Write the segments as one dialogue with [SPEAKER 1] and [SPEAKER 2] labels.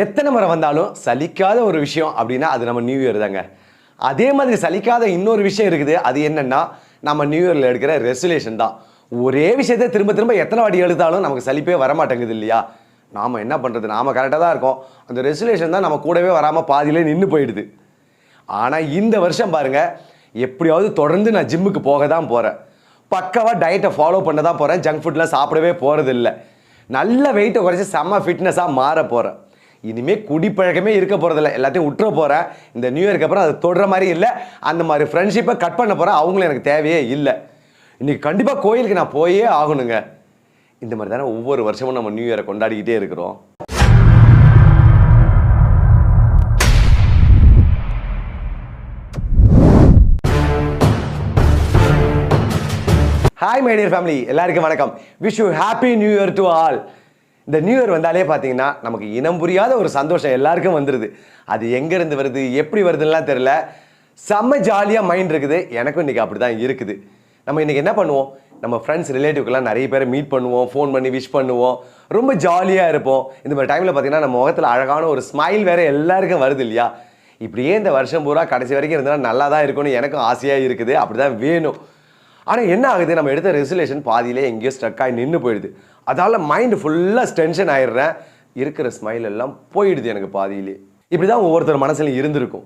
[SPEAKER 1] எத்தனை முறை வந்தாலும் சலிக்காத ஒரு விஷயம் அப்படின்னா அது நம்ம நியூ இயர் தாங்க. அதே மாதிரி சலிக்காத இன்னொரு விஷயம் இருக்குது. அது என்னென்னா நம்ம நியூ இயரில் எடுக்கிற ரெசுலேஷன் தான். ஒரே விஷயத்தை திரும்ப திரும்ப எத்தனை வாட்டி எழுதாலும் நமக்கு சலிப்பே வரமாட்டேங்குது இல்லையா? நாம் என்ன பண்ணுறது நாம் கரெக்டாக தான் இருக்கோம். அந்த ரெசுலேஷன் தான் நம்ம கூடவே வராமல் பாதியிலே நின்று போயிடுது. ஆனால் இந்த வருஷம் பாருங்கள் எப்படியாவது தொடர்ந்து நான் ஜிம்முக்கு போக தான் போகிறேன் பக்காவாக டயட்டை ஃபாலோ பண்ண தான் போகிறேன் ஜங்க் ஃபுட்லாம் சாப்பிடவே போகிறது இல்லை நல்ல வெயிட்டை குறைச்சி செம்ம ஃபிட்னஸாக மாற போகிறேன் இனிமே குடிப்பழக்கமே இருக்க போகிறதில்ல எல்லாத்தையும் விட்டுற போகிறேன் இந்த நியூ இயர்க்கு அப்புறம் அது தொடுற மாதிரி இல்லை. அந்த மாதிரி ஃப்ரெண்ட்ஷிப்பை கட் பண்ண போகிறேன் அவங்களும் எனக்கு தேவையே இல்லை. இன்னைக்கு கண்டிப்பாக கோயிலுக்கு நான் போயே ஆகணுங்க. இந்த மாதிரி தானே ஒவ்வொரு வருஷமும் நம்ம நியூ இயரை கொண்டாடிக்கிட்டே இருக்கிறோம். ஹாய் மைடியர் ஃபேமிலி எல்லாருக்கும் வணக்கம். Wish you happy new year to all இந்த நியூ இயர் வந்தாலே பார்த்தீங்கன்னா நமக்கு இனம் புரியாத ஒரு சந்தோஷம் எல்லாருக்கும் வந்துடுது அது எங்கேருந்து வருது எப்படி வருதுன்னெலாம் தெரில செம்ம ஜாலியாக மைண்ட் இருக்குது. எனக்கும் இன்றைக்கி அப்படி தான் இருக்குது. நம்ம இன்றைக்கி என்ன பண்ணுவோம்? நம்ம ஃப்ரெண்ட்ஸ் ரிலேட்டிவ்க்கெல்லாம் நிறைய பேரை மீட் பண்ணுவோம் ஃபோன் பண்ணி விஷ் பண்ணுவோம். ரொம்ப ஜாலியாக இருப்போம். இந்த மாதிரி டைமில் பார்த்திங்கன்னா நம்ம முகத்தில் அழகான ஒரு ஸ்மைல் வேறு எல்லாருக்கும் வருது இல்லையா? இப்படியே இந்த வருஷம் பூரா கடைசி வரைக்கும் இருந்தால் நல்லா தான் இருக்கும்னு எனக்கும் ஆசையாக இருக்குது. அப்படி தான் வேணும். ஆனால் என்ன ஆகுது? நம்ம எடுத்த ரெசுலேஷன் பாதியிலே எங்கேயோ ஸ்ட்ரக் ஆகி நின்று போயிடுது. அதால் மைண்டு ஃபுல்லாக டென்ஷன் ஆயிடுறேன். இருக்கிற ஸ்மைல் எல்லாம் போயிடுது எனக்கு பாதியிலே. இப்படி தான் ஒவ்வொருத்தர் மனசுலையும் இருந்திருக்கும்.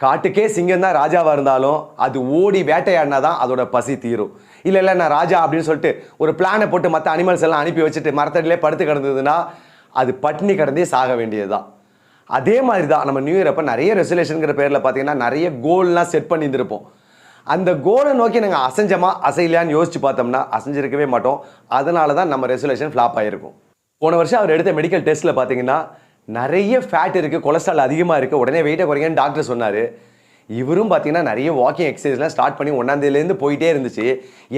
[SPEAKER 1] காட்டுக்கே சிங்கம் தான் ராஜாவாக இருந்தாலும் அது ஓடி வேட்டையாடினா தான் அதோட பசி தீரும். இல்லை இல்லை நான் ராஜா அப்படின்னு சொல்லிட்டு ஒரு பிளானை போட்டு மற்ற அனிமல்ஸ் எல்லாம் அனுப்பி வச்சுட்டு மரத்தடியிலே படுத்து கிடந்ததுன்னா அது பட்டினி கிடந்தே சாக வேண்டியது தான் அதே மாதிரி தான் நம்ம நியூ இயர் அப்போ நிறைய ரெசுலேஷனுங்கிற பேரில் பார்த்தீங்கன்னா நிறைய கோல்லாம் செட் பண்ணியிருந்திருப்போம். அந்த கோலை நோக்கி நாங்கள் அசைஞ்சமா அசையலையான்னு யோசிச்சு பார்த்தோம்னா அசைஞ்சிருக்கவே மாட்டோம். அதனால தான் நம்ம ரெசல்யூஷன் ஃப்ளாப் ஆகிருக்கும் போன வருஷம் அவர் எடுத்த மெடிக்கல் டெஸ்ட்டில் பார்த்தீங்கன்னா நிறைய ஃபேட் இருக்குது கொலஸ்ட்ரால் அதிகமாக இருக்குது உடனே வெயிட்டை குறைங்கன்னு டாக்டர் சொன்னார். இவரும் பார்த்தீங்கன்னா நிறைய வாக்கிங் எக்ஸசைஸ்லாம் ஸ்டார்ட் பண்ணி ஒன்றாந்தேதியிலேருந்து போயிட்டே இருந்துச்சு.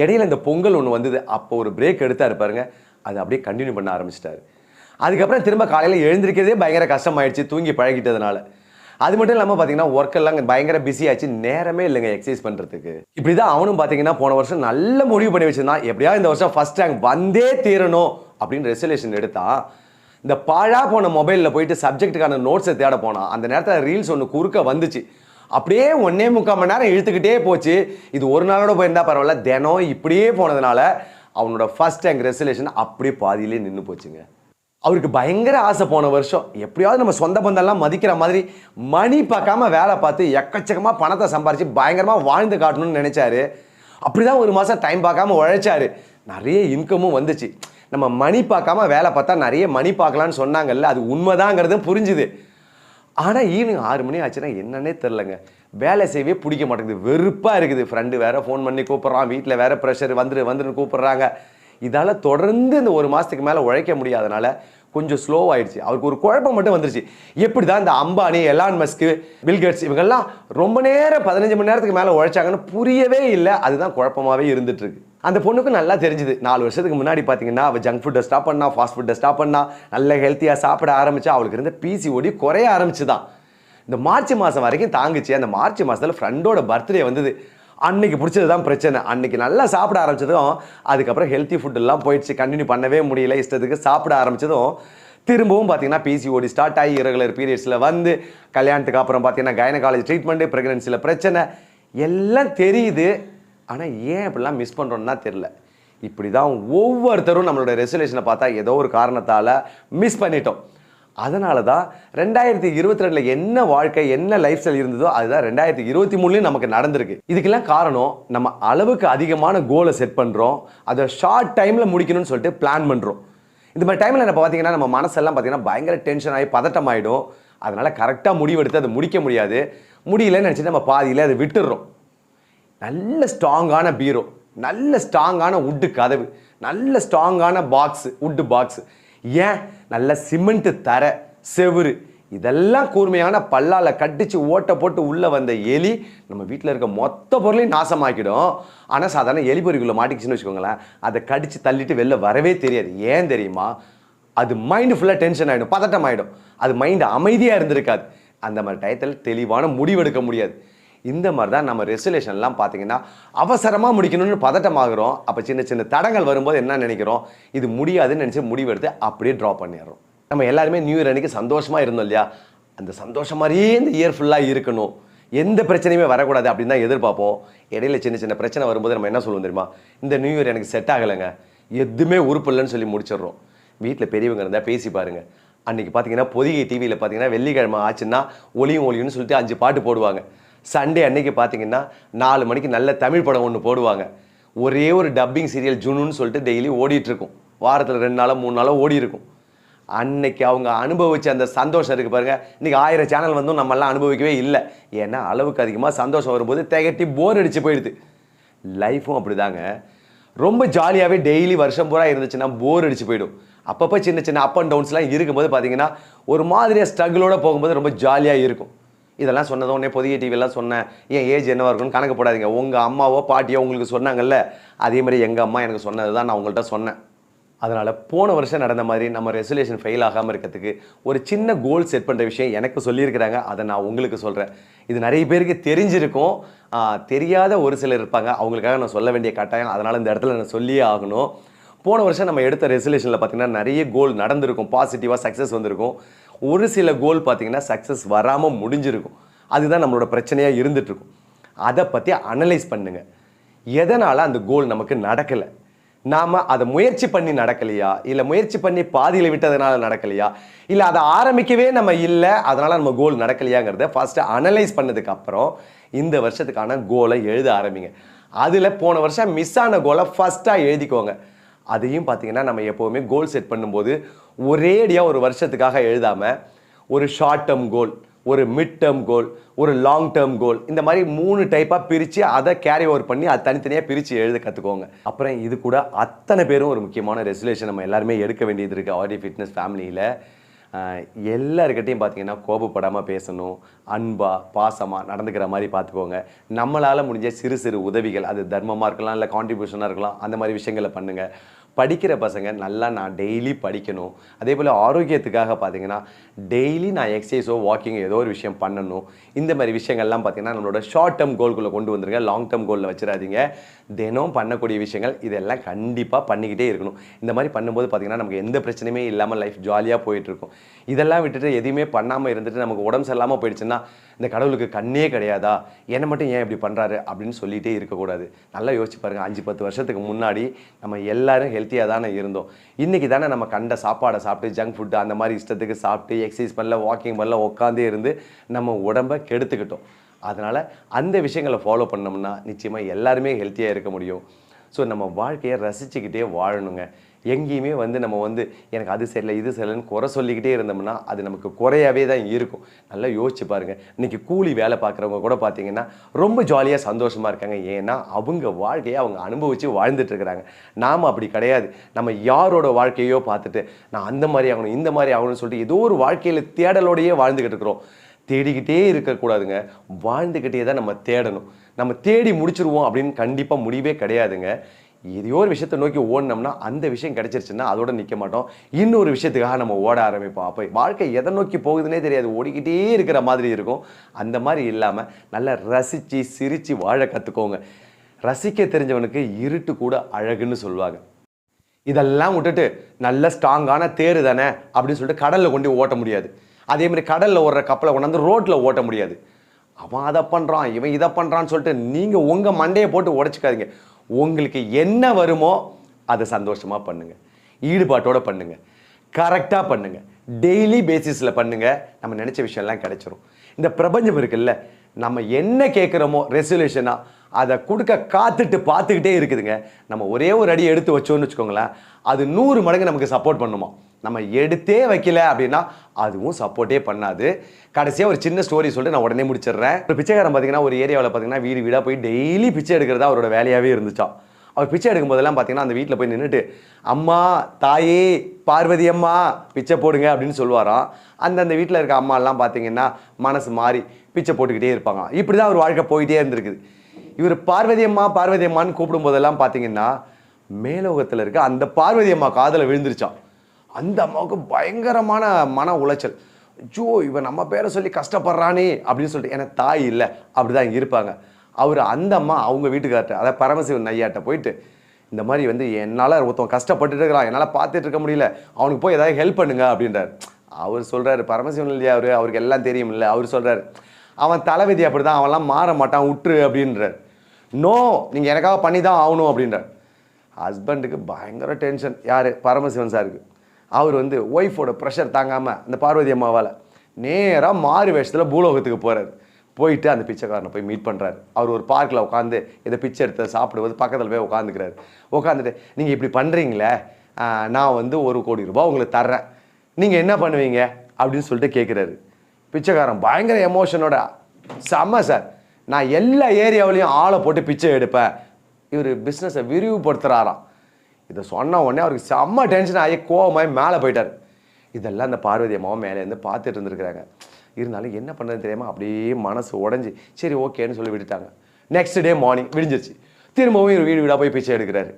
[SPEAKER 1] இடையில இந்த பொங்கல் ஒன்று வந்தது. அப்போ ஒரு பிரேக் எடுத்தார் பாருங்க. அது அப்படியே கண்டினியூ பண்ண ஆரம்பிச்சிட்டாரு. அதுக்கப்புறம் திரும்ப காலையில் எழுந்திருக்கிறதே பயங்கர கஷ்டமாயிடுச்சு. தூங்கி பழகிட்டதுனால. அது மட்டும் இல்லாமல் பார்த்தீங்கன்னா ஒர்க் எல்லாம் பயங்கர பிஸி ஆச்சு. நேரமே இல்லைங்க எக்ஸசைஸ் பண்ணுறதுக்கு இப்படி தான் அவனும் பார்த்தீங்கன்னா போன வருஷம் நல்ல முடிவு பண்ணி வச்சிருந்தான். எப்படியா இந்த வருஷம் ஃபர்ஸ்ட் ரேங்க் வந்தே தீரணும் அப்படின்னு ரெசல்யூஷன் எடுத்தா இந்த பாழா போன மொபைலில் போயிட்டு சப்ஜெக்ட்டுக்கான நோட்ஸை தேட போனான் அந்த நேரத்தில் ரீல்ஸ் ஒன்று குறுக்க வந்துச்சு. அப்படியே ஒன்னே முக்கால் மணி நேரம் இழுத்துக்கிட்டே போச்சு. இது ஒரு நாளோட போயிருந்தா பரவாயில்ல. தினம் இப்படியே போனதுனால அவனோட ஃபர்ஸ்ட் ரேங்க் ரெசல்யூஷன் அப்படியே பாதியிலே நின்று போச்சுங்க. அவருக்கு பயங்கர ஆசை போன வருஷம். எப்படியாவது நம்ம சொந்த பந்தெல்லாம் மதிக்கிற மாதிரி மணி பார்க்காம வேலை பார்த்து எக்கச்சக்கமாக பணத்தை சம்பாரித்து பயங்கரமாக வாழ்ந்து காட்டணும்னு நினைச்சாரு. அப்படிதான் ஒரு மாதம் டைம் பார்க்காம உழைச்சாரு. நிறைய இன்கமும் வந்துச்சு. நம்ம மணி பார்க்காம வேலை பார்த்தா நிறைய மணி பார்க்கலான்னு சொன்னாங்கல்ல அது உண்மைதாங்கிறது புரிஞ்சுது. ஆனால் ஈவினிங் ஆறு மணி ஆச்சுன்னா என்னன்னே தெரிலங்க வேலை செய்யவே பிடிக்க மாட்டேங்குது. வெறுப்பாக இருக்குது. ஃப்ரெண்டு வேறு ஃபோன் பண்ணி கூப்பிட்றான். வீட்டில் வேறு ப்ரெஷர் வந்துரு வந்துருன்னு கூப்பிட்றாங்க. இதால் தொடர்ந்து இந்த ஒரு மாதத்துக்கு மேலே உழைக்க முடியாதனால கொஞ்சம் ஸ்லோ ஆயிடுச்சு. அவருக்கு ஒரு குழப்பம் மட்டும் வந்துருச்சு. எப்படி தான் இந்த அம்பானி எலான் மஸ்க்கு பில்கேட்ஸ் இவங்கெல்லாம் ரொம்ப நேரம் பதினஞ்சு மணி நேரத்துக்கு மேலே உழைச்சாங்கன்னு புரியவே இல்லை. அதுதான் குழப்பமாகவே இருந்துட்டு இருக்கு அந்த பொண்ணுக்கு நல்லா தெரிஞ்சுது. நாலு வருஷத்துக்கு முன்னாடி பார்த்தீங்கன்னா அவள் ஜங்க் ஃபுட்டை ஸ்டாப் பண்ணா ஃபாஸ்ட் ஃபுட்டை ஸ்டாப் பண்ணா நல்ல ஹெல்த்தியாக சாப்பிட ஆரம்பிச்சா அவளுக்கு இருந்த பிசிஓடி குறைய ஆரம்பிச்சு தான் இந்த மார்ச் மாதம் வரைக்கும் தாங்குச்சு. அந்த மார்ச் மாதத்தில் ஃப்ரெண்டோட பர்த்டே வந்தது. அன்னைக்கு பிடிச்சது தான் பிரச்சனை. அன்னைக்கு நல்லா சாப்பிட ஆரம்பிச்சதும் அதுக்கப்புறம் ஹெல்த்தி ஃபுட்டெல்லாம் போயிடுச்சு. கண்டினியூ பண்ணவே முடியல இஷ்டத்துக்கு சாப்பிட ஆரம்பிச்சதும் திரும்பவும் பார்த்தீங்கன்னா பிசிஓடி ஸ்டார்ட் ஆகி இரகுலர் பீரியட்ஸில் வந்து கல்யாணத்துக்கு அப்புறம் பார்த்தீங்கன்னா கைனகாலஜி ட்ரீட்மெண்ட்டு ப்ரெக்னன்சியில் பிரச்சனை எல்லாம் தெரியுது. ஆனால் ஏன் இப்படிலாம் மிஸ் பண்ணுறோன்னா தெரில இப்படி தான் ஒவ்வொருத்தரும் நம்மளோட ரெசல்யூஷனை பார்த்தா ஏதோ ஒரு காரணத்தால் மிஸ் பண்ணிட்டோம். அதனால தான் ரெண்டாயிரத்தி இருபத்தி ரெண்டில் என்ன வாழ்க்கை என்ன லைஃப் ஸ்டைல் இருந்ததோ அதுதான் ரெண்டாயிரத்தி இருபத்தி மூணுலேயும் நமக்கு நடந்திருக்கு. இதுக்கெல்லாம் காரணம் நம்ம அளவுக்கு அதிகமான கோலை செட் பண்ணுறோம் அதை ஷார்ட் டைமில் முடிக்கணும்னு சொல்லிட்டு பிளான் பண்ணுறோம் இந்த மாதிரி டைமில் நம்ம பார்த்தீங்கன்னா நம்ம மனசெல்லாம் பார்த்தீங்கன்னா பயங்கர டென்ஷன் ஆகி பதட்டம் ஆகிடும் அதனால் கரெக்டாக முடிவெடுத்து அதை முடிக்க முடியாது. முடியலன்னு நினச்சிட்டு நம்ம பாதியில் அதை விட்டுடுறோம். நல்ல ஸ்ட்ராங்கான பீரோ நல்ல ஸ்ட்ராங்கான உட்டு கதவு நல்ல ஸ்ட்ராங்கான பாக்ஸ் உட்டு பாக்ஸ் ஏன்? நல்ல சிமெண்ட் தர செவுரு இதெல்லாம் கூர்மையான பல்லால கட்டிச்சு ஓட்டை போட்டு உள்ள வந்த எலி நம்ம வீட்டில் இருக்க மொத்த பொருளையும் நாசமாக்கிடும். ஆனால் சாதாரண எலி பொறிக்குள்ள மாட்டிக்கிச்சுன்னு வச்சுக்கோங்களேன் அதை கடிச்சு தள்ளிட்டு வெளில வரவே தெரியாது. ஏன் தெரியுமா? அது மைண்டு ஃபுல்லாக டென்ஷன் ஆகிடும் பதட்டம் ஆகிடும் அது மைண்டு அமைதியாக இருந்திருக்காது. அந்த மாதிரி டயத்தில் தெளிவான முடிவெடுக்க முடியாது. இந்த மாதிரி தான் நம்ம ரெசுலேஷன்லாம் பார்த்தீங்கன்னா அவசரமாக முடிக்கணும்னு பதட்டமாகிறோம். அப்போ சின்ன சின்ன தடங்கள் வரும்போது என்ன நினைக்கிறோம்? இது முடியாதுன்னு நினச்சி முடிவெடுத்து அப்படியே ட்ரா பண்ணிடுறோம். நம்ம எல்லாருமே நியூ இயர் அன்னைக்கு சந்தோஷமாக இருந்தோம் இல்லையா? அந்த சந்தோஷம் மாதிரியே இந்த இயர் ஃபுல்லாக இருக்கணும். எந்த பிரச்சனையுமே வரக்கூடாது அப்படின்னு தான் எதிர்பார்ப்போம். இடையில சின்ன சின்ன பிரச்சனை வரும்போது நம்ம என்ன சொல்லுவோம் தெரியுமா? இந்த நியூ இயர் எனக்கு செட் ஆகலைங்க. எதுவுமே உறுப்பு இல்லைன்னு சொல்லி முடிச்சிடுறோம். வீட்டில் பெரியவங்க இருந்தால் பேசி பாருங்க. அன்றைக்கி பார்த்தீங்கன்னா பொதிகை டிவியில் பார்த்தீங்கன்னா வெள்ளிக்கிழமை ஆச்சுன்னா ஒளியும் ஒளியும்னு சொல்லிட்டு அஞ்சு பாட்டு போடுவாங்க. சண்டே அன்னைக்கு பார்த்தீங்கன்னா நாலு மணிக்கு நல்ல தமிழ் படம் ஒன்று போடுவாங்க. ஒரே ஒரு டப்பிங் சீரியல் ஜுனுன்னு சொல்லிட்டு டெய்லி ஓடிட்டுருக்கும். வாரத்தில் ரெண்டு நாளோ மூணு நாளோ ஓடி இருக்கும் அன்னைக்கு அவங்க அனுபவிச்ச அந்த சந்தோஷம் இருக்குது பாருங்க. இன்றைக்கி ஆயிரம் சேனல் வந்தும் நம்மளாம் அனுபவிக்கவே இல்லை. ஏன்னா அளவுக்கு அதிகமாக சந்தோஷம் வரும்போது திகட்டி போர் அடித்து போயிடுது. லைஃப்பும் அப்படிதாங்க. ரொம்ப ஜாலியாகவே டெய்லி வருஷம் பூரா இருந்துச்சுன்னா போர் அடிச்சு போயிடும். அப்பப்போ சின்ன சின்ன அப் அண்ட் டவுன்ஸ்லாம் இருக்கும்போது பார்த்தீங்கன்னா ஒரு மாதிரியாக ஸ்ட்ரகிளோட போகும்போது ரொம்ப ஜாலியாக இருக்கும். இதெல்லாம் சொன்னது உடனே புதிய டிவிலாம் சொன்னேன் ஏன் ஏஜ் என்னவாக இருக்கும்னு கணக்கு போடாதீங்க. உங்கள் அம்மாவோ பாட்டியோ உங்களுக்கு சொன்னாங்கல்ல? அதே மாதிரி எங்கள் அம்மா எனக்கு சொன்னது தான் நான் உங்கள்கிட்ட சொன்னேன். அதனால் போன வருஷம் நடந்த மாதிரி நம்ம ரெசல்யூஷன் ஃபெயில் ஆகாமல் இருக்கிறதுக்கு ஒரு சின்ன கோல் செட் பண்ணுற விஷயம் எனக்கு சொல்லியிருக்கிறாங்க. அதை நான் உங்களுக்கு சொல்கிறேன் இது நிறைய பேருக்கு தெரிஞ்சிருக்கும். தெரியாத ஒரு சிலர் இருப்பாங்க. அவங்களுக்காக நான் சொல்ல வேண்டிய கட்டாயம். அதனால் இந்த இடத்துல நான் சொல்லியே ஆகணும். போன வருஷம் நம்ம எடுத்த ரெசல்யூஷனில் பார்த்தீங்கன்னா நிறைய கோல் நடந்திருக்கும். பாசிட்டிவாக சக்ஸஸ் வந்திருக்கும். ஒரு சில கோல் பார்த்தீங்கன்னா சக்ஸஸ் வராமல் முடிஞ்சிருக்கும். அதுதான் நம்மளோட பிரச்சனையாக இருந்துகிட்ருக்கும் அதை பற்றி அனலைஸ் பண்ணுங்க. எதனால் அந்த கோல் நமக்கு நடக்கலை? நாம் அதை முயற்சி பண்ணி நடக்கலையா? இல்லை முயற்சி பண்ணி பாதியில் விட்டதுனால நடக்கலையா? இல்லை அதை ஆரம்பிக்கவே நம்ம இல்லை அதனால் நம்ம கோல் நடக்கலையாங்கிறத ஃபஸ்ட்டு அனலைஸ் பண்ணதுக்கப்புறம் இந்த வருஷத்துக்கான கோலை எழுத ஆரம்பிங்க. அதில் போன வருஷம் மிஸ் ஆன கோலை ஃபஸ்ட்டாக எழுதிக்கோங்க. அதையும் பார்த்தீங்கன்னா நம்ம எப்போவுமே கோல் செட் பண்ணும்போது ஒரேடியாக ஒரு வருஷத்துக்காக எழுதாமல் ஒரு ஷார்ட் டேர்ம் கோல் ஒரு மிட் டேர்ம் கோல் ஒரு லாங் டேர்ம் கோல் இந்த மாதிரி மூணு டைப்பாக பிரித்து அதை கேரி ஓவர் பண்ணி அதை தனித்தனியாக பிரித்து எழுத கற்றுக்கோங்க அப்புறம் இது கூட அத்தனை பேரும் ஒரு முக்கியமான ரெசுலேஷன் நம்ம எல்லாருமே எடுக்க வேண்டியது இருக்குது ஆடி ஃபிட்னஸ் ஃபேமிலியில் எல்லாருக்கிட்டையும் பார்த்தீங்கன்னா கோபப்படாமல் பேசணும். அன்பாக பாசமாக நடந்துக்கிற மாதிரி பார்த்துக்கோங்க நம்மளால் முடிஞ்ச சிறு சிறு உதவிகள் அது தர்மமாக இருக்கலாம் இல்லை கான்ட்ரிபியூஷனாக இருக்கலாம் அந்த மாதிரி விஷயங்களை பண்ணுங்கள் படிக்கிற பசங்க நல்லா நான் டெய்லி படிக்கணும். அதே போல் ஆரோக்கியத்துக்காக பார்த்தீங்கன்னா டெய்லி நான் எக்ஸசைஸோ வாக்கிங் ஏதோ ஒரு விஷயம் பண்ணணும். இந்த மாதிரி விஷயங்கள்லாம் பார்த்தீங்கன்னா நம்மளோட ஷார்ட் டேர்ம் கோல்குள்ளே கொண்டு வந்துருங்க. லாங் டேர்ம் கோலில் வச்சிடாதீங்க. தினம் பண்ணக்கூடிய விஷயங்கள் இதெல்லாம் கண்டிப்பாக பண்ணிக்கிட்டே இருக்கணும். இந்த மாதிரி பண்ணும்போது பார்த்தீங்கன்னா நமக்கு எந்த பிரச்சனையுமே இல்லாமல் லைஃப் ஜாலியாக போயிட்டுருக்கும். இதெல்லாம் விட்டுட்டு எதையுமே பண்ணாமல் இருந்துட்டு நமக்கு உடம்பு சரியில்லாமல் போயிடுச்சுன்னா இந்த கடவுளுக்கு கண்ணே கிடையாதா? என்னை மட்டும் ஏன் இப்படி பண்ணுறாரு அப்படின்னு சொல்லிகிட்டே இருக்கக்கூடாது. நல்லா யோசிச்சு பாருங்கள் அஞ்சு பத்து வருஷத்துக்கு முன்னாடி நம்ம எல்லாரும் ஹெல்த்தியாக தானே இருந்தோம். இன்றைக்கி தானே நம்ம கண்ட சாப்பாடை சாப்பிட்டு ஜங்க் ஃபுட்டு அந்த மாதிரி இஷ்டத்துக்கு சாப்பிட்டு எக்ஸசைஸ் பண்ணல வாக்கிங் பண்ணல உட்காந்தே இருந்து நம்ம உடம்பை கெடுத்துக்கிட்டோம். அதனால் அந்த விஷயங்களை ஃபாலோ பண்ணோம்னா நிச்சயமாக எல்லாருமே ஹெல்த்தியாக இருக்க முடியும். ஸோ நம்ம வாழ்க்கையை ரசிச்சுக்கிட்டே வாழணுங்க. எங்கேயுமே வந்து நம்ம வந்து எனக்கு அது சரியில்லை இது சரியில்லைன்னு குறை சொல்லிக்கிட்டே இருந்தோம்னா அது நமக்கு குறையாவே தான் இருக்கும். நல்லா யோசிச்சு பாருங்க. இன்றைக்கி கூலி வேலை பார்க்குறவங்க கூட பார்த்தீங்கன்னா ரொம்ப ஜாலியாக சந்தோஷமாக இருக்காங்க. ஏன்னா அவங்க வாழ்க்கையை அவங்க அனுபவித்து வாழ்ந்துட்டுருக்குறாங்க நாம் அப்படி கிடையாது. நம்ம யாரோட வாழ்க்கையோ பார்த்துட்டு நான் அந்த மாதிரி ஆகணும் இந்த மாதிரி ஆகணும்னு சொல்லிட்டு ஏதோ ஒரு வாழ்க்கையில் தேடலோடையே வாழ்ந்துக்கிட்டு இருக்கிறோம். தேடிக்கிட்டே இருக்கக்கூடாதுங்க. வாழ்ந்துக்கிட்டே தான் நம்ம தேடணும். நம்ம தேடி முடிச்சிருவோம் அப்படின்னு கண்டிப்பாக முடிவே கிடையாதுங்க. எதையோ ஒரு விஷயத்தை நோக்கி ஓடினோம்னா அந்த விஷயம் கிடைச்சிருச்சுன்னா அதோட நிற்க மாட்டோம். இன்னொரு விஷயத்துக்காக நம்ம ஓட ஆரம்பிப்போம். அப்போ வாழ்க்கை எதை நோக்கி போகுதுன்னே தெரியாது. ஓடிக்கிட்டே இருக்கிற மாதிரி இருக்கும். அந்த மாதிரி இல்லாமல் நல்லா ரசித்து சிரித்து வாழ கற்றுக்கோங்க ரசிக்க தெரிஞ்சவனுக்கு இருட்டு கூட அழகுன்னு சொல்லுவாங்க. இதெல்லாம் விட்டுட்டு நல்ல ஸ்ட்ராங்கான தேர் தானே அப்படின்னு சொல்லிட்டு கடலில் கொண்டு ஓட்ட முடியாது. அதே மாதிரி கடலில் ஓடுற கப்பலை கொண்டாந்து ரோட்டில் ஓட்ட முடியாது. அவன் அதை பண்ணுறான் இவன் இதை பண்ணுறான்னு சொல்லிட்டு நீங்கள் உங்கள் மண்டையை போட்டு உடச்சிக்காதீங்க. உங்களுக்கு என்ன வருமோ அதை சந்தோஷமாக பண்ணுங்கள் ஈடுபாட்டோடு பண்ணுங்கள் கரெக்டாக பண்ணுங்கள் டெய்லி பேசிஸில் பண்ணுங்கள் நம்ம நினச்ச விஷயம்லாம் கிடைச்சிரும். இந்த பிரபஞ்சம் இருக்குல்ல நம்ம என்ன கேட்குறோமோ ரெசல்யூஷனாக அதை கொடுக்க காத்துட்டு பார்த்துக்கிட்டே இருக்குதுங்க. நம்ம ஒரே ஒரு அடி எடுத்து வச்சோன்னு வச்சுக்கோங்களேன் அது நூறு மடங்கு நமக்கு சப்போர்ட் பண்ணுமா? நம்ம எடுத்தே வைக்கல அப்படின்னா அதுவும் சப்போர்ட்டே பண்ணாது. கடைசியாக ஒரு சின்ன ஸ்டோரி சொல்லிட்டு நான் உடனே முடிச்சிடுறேன். ஒரு பிச்சைக்காரன் பார்த்தீங்கன்னா ஒரு ஏரியாவில் பார்த்தீங்கன்னா வீடு வீடாக போய் டெய்லி பிச்சை எடுக்கிறதா அவரோட வேலையாகவே இருந்துச்சான் அவர் பிச்சை எடுக்கும் போதெல்லாம் பார்த்தீங்கன்னா அந்த வீட்டில் போய் நின்றுட்டு அம்மா தாயே பார்வதி அம்மா பிச்சை போடுங்க அப்படின்னு சொல்லுவாராம். அந்தந்த வீட்டில் இருக்க அம்மாலாம் பார்த்தீங்கன்னா மனசு மாறி பிச்சை போட்டுக்கிட்டே இருப்பாங்க. இப்படி தான் அவர் வாழ்க்கை போயிட்டே இருந்திருக்குது. இவர் பார்வதி அம்மா பார்வதி அம்மான்னு கூப்பிடும் போதெல்லாம் பார்த்தீங்கன்னா மேலோகத்தில் இருக்க அந்த பார்வதி அம்மா காதில் விழுந்துருச்சான் அந்த அம்மாவுக்கு பயங்கரமான மன உளைச்சல். ஜோ இவன் நம்ம பேரை சொல்லி கஷ்டப்படுறானே அப்படின்னு சொல்லிட்டு ஏன்னா தாய் இல்லை. அப்படிதான் இருப்பாங்க. அவர் அந்த அம்மா அவங்க வீட்டுக்கார்ட்ட அதாவது பரமசிவன் ஐயாட்ட போயிட்டு இந்த மாதிரி வந்து என்னால் ஒருத்தன் கஷ்டப்பட்டுட்டு இருக்கிறான் என்னால் பார்த்துட்டு இருக்க முடியல அவனுக்கு போய் ஏதாவது ஹெல்ப் பண்ணுங்க அப்படின்றார். அவர் சொல்கிறாரு பரமசிவன் இல்லையா அவர்? அவருக்கு எல்லாம் தெரியும் இல்லை அவர் சொல்கிறாரு அவன் தலைவிதி அப்படி தான் அவன்லாம் மாற மாட்டான் உற்று அப்படின்றார். நோ நீங்கள் எனக்காக பண்ணி தான் ஆகணும் அப்படின்றார். ஹஸ்பண்டுக்கு பயங்கர டென்ஷன் யார்? பரமசிவன் சாருக்கு அவர் வந்து ஒய்ஃபோட ப்ரெஷர் தாங்காமல் அந்த பார்வதி அம்மாவால் நேராக மாறு வேஷத்தில் பூலோகத்துக்கு போகிறார் போயிட்டு அந்த பிச்சைக்காரனை போய் மீட் பண்ணுறாரு அவர் ஒரு பார்க்கில் உட்காந்து இதை பிச்சை எடுத்து சாப்பிடுவது பக்கத்தில் போய் உட்காந்துக்கிறாரு உட்காந்துட்டு நீங்கள் இப்படி பண்ணுறீங்களே நான் வந்து ஒரு கோடி ரூபாய் உங்களுக்கு தர்றேன். நீங்கள் என்ன பண்ணுவீங்க? அப்படின்னு சொல்லிட்டு கேட்குறாரு பிச்சைக்காரன் பயங்கர எமோஷனோட செம்ம சார் நான் எல்லா ஏரியாவிலையும் ஆளை போட்டு பிச்சை எடுப்பேன். இவர் பிஸ்னஸை விரிவுபடுத்துகிறாராம் இதை சொன்ன உடனே அவருக்கு செம்ம டென்ஷன் ஆகி கோவமாய் மேலே போயிட்டார். இதெல்லாம் அந்த பார்வதி அம்மாவும் மேலே இருந்து பார்த்துட்டு இருந்திருக்கிறாங்க. இருந்தாலும் என்ன பண்ணுறது தெரியாமல் அப்படியே மனசு உடஞ்சி சரி ஓகேன்னு சொல்லி விட்டுட்டாங்க. நெக்ஸ்ட் டே மார்னிங் விடிஞ்சிருச்சு. திரும்பவும் இவர் வீடு வீடாக போய் பிச்சை எடுக்கிறாரு.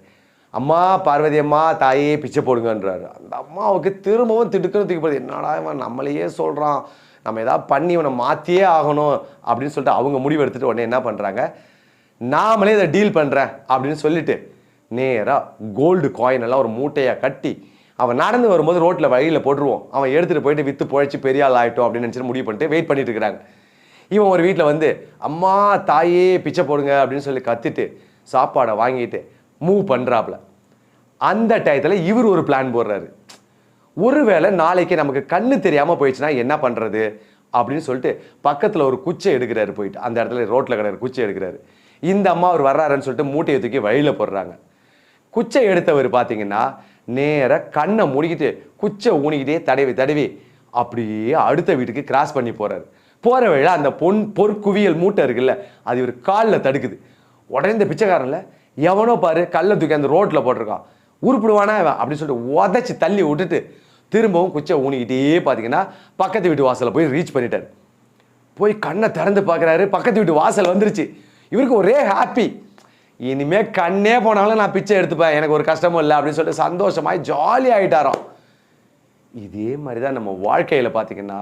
[SPEAKER 1] அம்மா பார்வதி அம்மா தாயே பிச்சை போடுங்கன்றாரு. அந்த அம்மாவுக்கு திரும்பவும் திடுக்கணும் தூக்கி என்னடா இவன் நம்மளையே சொல்கிறான் நம்ம ஏதாவது பண்ணி இவனை மாற்றியே ஆகணும். அப்படின்னு சொல்லிட்டு அவங்க முடிவு எடுத்துட்டு உடனே என்ன பண்ணுறாங்க நாமளே இதை டீல் பண்ணுறேன் அப்படின்னு சொல்லிட்டு நேராக கோல்டு காயின் எல்லாம் ஒரு மூட்டையாக கட்டி அவன் நடந்து வரும்போது ரோட்டில் வழியில் போட்டுருவோம். அவன் எடுத்துகிட்டு போயிட்டு விற்று பொழைச்சி பெரிய ஆள் ஆகிட்டோம் அப்படின்னு நினச்சிட்டு முடிவு பண்ணிட்டு வெயிட் பண்ணிட்டு இருக்கிறாங்க. இவன் ஒரு வீட்டில் வந்து அம்மா தாயே பிச்சை போடுங்க அப்படின்னு சொல்லி கத்திட்டு சாப்பாடை வாங்கிட்டு மூவ் பண்ணுறாப்புல அந்த டயத்தில் இவர் ஒரு பிளான் போடுறாரு. ஒருவேளை நாளைக்கு நமக்கு கண்ணு தெரியாமல் போயிடுச்சுன்னா என்ன பண்ணுறது அப்படின்னு சொல்லிட்டு பக்கத்தில் ஒரு குச்சை எடுக்கிறாரு போயிட்டு. அந்த இடத்துல ரோட்டில் கிடக்கிற குச்சை எடுக்கிறாரு. இந்த அம்மா அவர் வர்றாருன்னு சொல்லிட்டு மூட்டையை தூக்கி வழியில் போடுறாங்க. குச்சை எடுத்தவர் பார்த்தீங்கன்னா நேராக கண்ணை முடிக்கிட்டு குச்சை ஊனிக்கிட்டே தடவி தடவி அப்படியே அடுத்த வீட்டுக்கு கிராஸ் பண்ணி போறாரு. போகிற வழியில் அந்த பொன் பொற்குவியல் மூட்டை இருக்குல்ல அது இவர் காலில் தடுக்குது. உடனே இந்த பிச்சைக்காரன்ல எவனோ பாரு கல்லை தூக்கி அந்த ரோட்டில் போட்டிருக்கான். உருப்பிடுவானா இவன்? அப்படின்னு சொல்லிட்டு உதச்சி தள்ளி விட்டுட்டு திரும்பவும் குச்சை ஊனிக்கிட்டே பார்த்தீங்கன்னா பக்கத்து வீட்டு வாசலில் போய் ரீச் பண்ணிட்டார். போய் கண்ணை திறந்து பார்க்குறாரு பக்கத்து வீட்டு வாசல் வந்துருச்சு. இவருக்கு ஒரே ஹாப்பி இனிமே கண்ணே போனாலும் நான் பிச்சை எடுத்துப்பேன். எனக்கு ஒரு கஷ்டமும் இல்லை அப்படின்னு சொல்லிட்டு சந்தோஷமாய் ஜாலி ஆகிட்டாராம் இதே மாதிரி தான் நம்ம வாழ்க்கையில் பார்த்தீங்கன்னா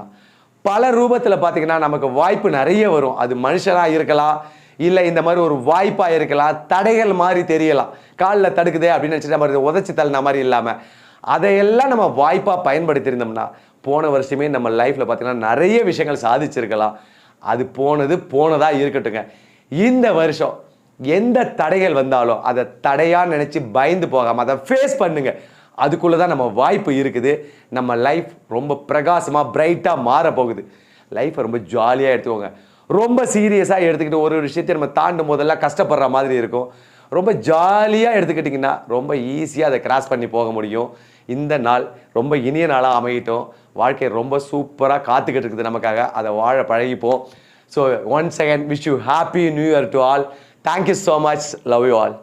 [SPEAKER 1] பல ரூபத்தில் பார்த்தீங்கன்னா நமக்கு வாய்ப்பு நிறைய வரும். அது மனுஷனாக இருக்கலாம் இல்லை இந்த மாதிரி ஒரு வாய்ப்பாக இருக்கலாம் தடைகள் மாதிரி தெரியலாம். காலில் தடுக்குதே அப்படின்னு நினச்சிட்டு நம்ம உதச்சி தள்ளின மாதிரி இல்லாமல் அதையெல்லாம் நம்ம வாய்ப்பாக பயன்படுத்தியிருந்தோம்னா போன வருஷமே நம்ம லைஃப்பில் பார்த்தீங்கன்னா நிறைய விஷயங்கள் சாதிச்சிருக்கலாம். அது போனது போனதாக இருக்கட்டுங்க இந்த வருஷம் எந்த தடைகள் வந்தாலும் அதை தடையாக நினச்சி பயந்து போகாமல் அதை ஃபேஸ் பண்ணுங்கள் அதுக்குள்ளே தான் நம்ம வாய்ப்பு இருக்குது. நம்ம லைஃப் ரொம்ப பிரகாசமாக பிரைட்டாக மாற போகுது லைஃப்பை ரொம்ப ஜாலியாக எடுத்துக்கோங்க. ரொம்ப சீரியஸாக எடுத்துக்கிட்டு ஒரு ஒரு விஷயத்தை நம்ம தாண்டும் போதெல்லாம் கஷ்டப்படுற மாதிரி இருக்கும். ரொம்ப ஜாலியாக எடுத்துக்கிட்டிங்கன்னா ரொம்ப ஈஸியாக அதை கிராஸ் பண்ணி போக முடியும். இந்த நாள் ரொம்ப இனிய நாளாக அமையட்டும். வாழ்க்கை ரொம்ப சூப்பராக காத்துக்கிட்டு இருக்குது நமக்காக. அதை வாழ பழகிப்போம். So one second wish you happy new year to all thank you so much love you all